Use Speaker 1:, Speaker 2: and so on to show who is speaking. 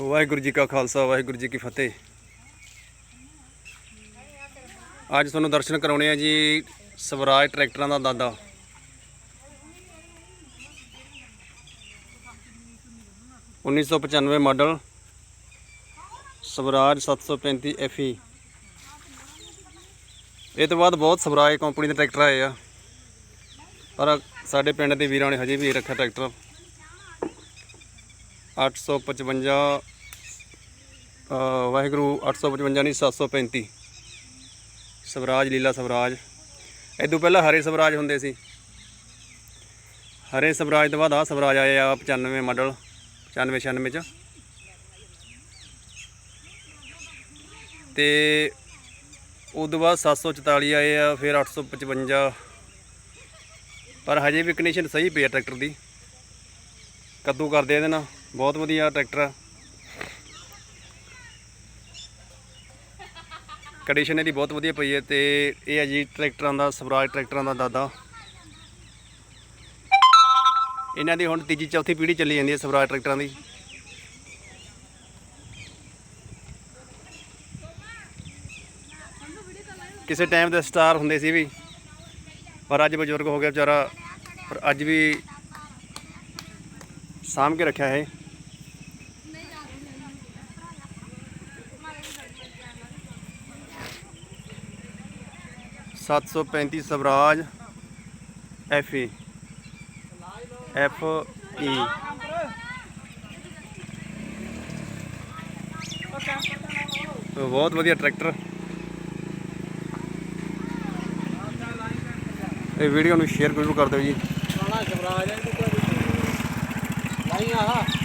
Speaker 1: ਵਾਹਿਗੁਰੂ ਜੀ ਕਾ ਖਾਲਸਾ ਵਾਹਿਗੁਰੂ ਜੀ ਕੀ ਫਤਿਹ। ਅੱਜ ਤੁਹਾਨੂੰ ਦਰਸ਼ਨ ਕਰਾਉਣੇ ਆ ਜੀ ਸਵਰਾਜ ਟਰੈਕਟਰਾਂ ਦਾ ਦਾਦਾ। ਉੱਨੀ ਸੌ ਪਚਾਨਵੇਂ ਮਾਡਲ ਸਵਰਾਜ 735 FE ਇਹ ਤੋਂ ਬਾਅਦ ਬਹੁਤ ਸਵਰਾਜ ਕੰਪਨੀ ਦੇ ਟਰੈਕਟਰ ਆਏ ਆ। ਪਰ ਸਾਡੇ ਪਿੰਡ ਦੇ ਵੀਰਾਂ ਨੇ ਹਜੇ ਵੀ ਰੱਖਿਆ ਟਰੈਕਟਰ। 855 ਅ, ਵਾਹਿਗੁਰੂ 855 ਨਹੀਂ 735 ਸਵਰਾਜ, ਲੀਲਾ ਸਵਰਾਜ। ਇਦੋਂ ਪਹਿਲਾਂ ਹਰੇ ਸਵਰਾਜ ਹੁੰਦੇ ਸੀ। ਹਰੇ ਸਵਰਾਜ ਤੋਂ ਬਾਅਦ ਆ ਸਵਰਾਜ ਆਏ ਆ 95 ਮਾਡਲ 95 96 ਚ। ਤੇ ਉਦੋਂ ਬਾਅਦ 744 ਆਏ ਆ, ਫਿਰ 855 ਪਰ ਹਜੇ ਵੀ ਕੰਡੀਸ਼ਨ ਸਹੀ ਪਈ ਆ ਟਰੈਕਟਰ ਦੀ। ਕੱਦੂ ਕਰਦੇ ਇਹਦੇ ਨਾਲ, ਬਹੁਤ ਵਧੀਆ ਟਰੈਕਟਰ ਆ। ਕੰਡੀਸ਼ਨ ਇਹਦੀ ਬਹੁਤ ਵਧੀਆ ਪਈ ਹੈ ਤੇ ਇਹ ਹੈ ਜੀ ਟਰੈਕਟਰਾਂ ਦਾ, ਸਵਰਾਜ ਟਰੈਕਟਰਾਂ ਦਾ ਦਾਦਾ। ਇਹਨਾਂ ਦੀ ਹੁਣ ਤੀਜੀ, ਚੌਥੀ ਪੀੜ੍ਹੀ ਚੱਲੀ ਜਾਂਦੀ ਹੈ ਸਵਰਾਜ ਟਰੈਕਟਰਾਂ ਦੀ। ਕਿਸੇ ਟਾਈਮ ਦੇ ਸਟਾਰ ਹੁੰਦੇ ਸੀ ਵੀ, ਪਰ ਅੱਜ ਬਜ਼ੁਰਗ ਹੋ ਗਿਆ ਵਿਚਾਰਾ, ਪਰ ਅੱਜ ਵੀ ਸਾਂਭ ਕੇ ਰੱਖਿਆ ਹੈ ਸੱਤ ਸੌ ਪੈਂਤੀ Swaraj F E F E ਬਹੁਤ ਵਧੀਆ ਟਰੈਕਟਰ ਇਹ ਵੀਡੀਓ ਨੂੰ ਸ਼ੇਅਰ ਜ਼ਰੂਰ ਕਰ ਦਿਓ ਜੀ।
Speaker 2: ਪੁਰਾਣਾ ਸਵਰਾਜ ਹੈ ਇਹਨੂੰ ਆਹ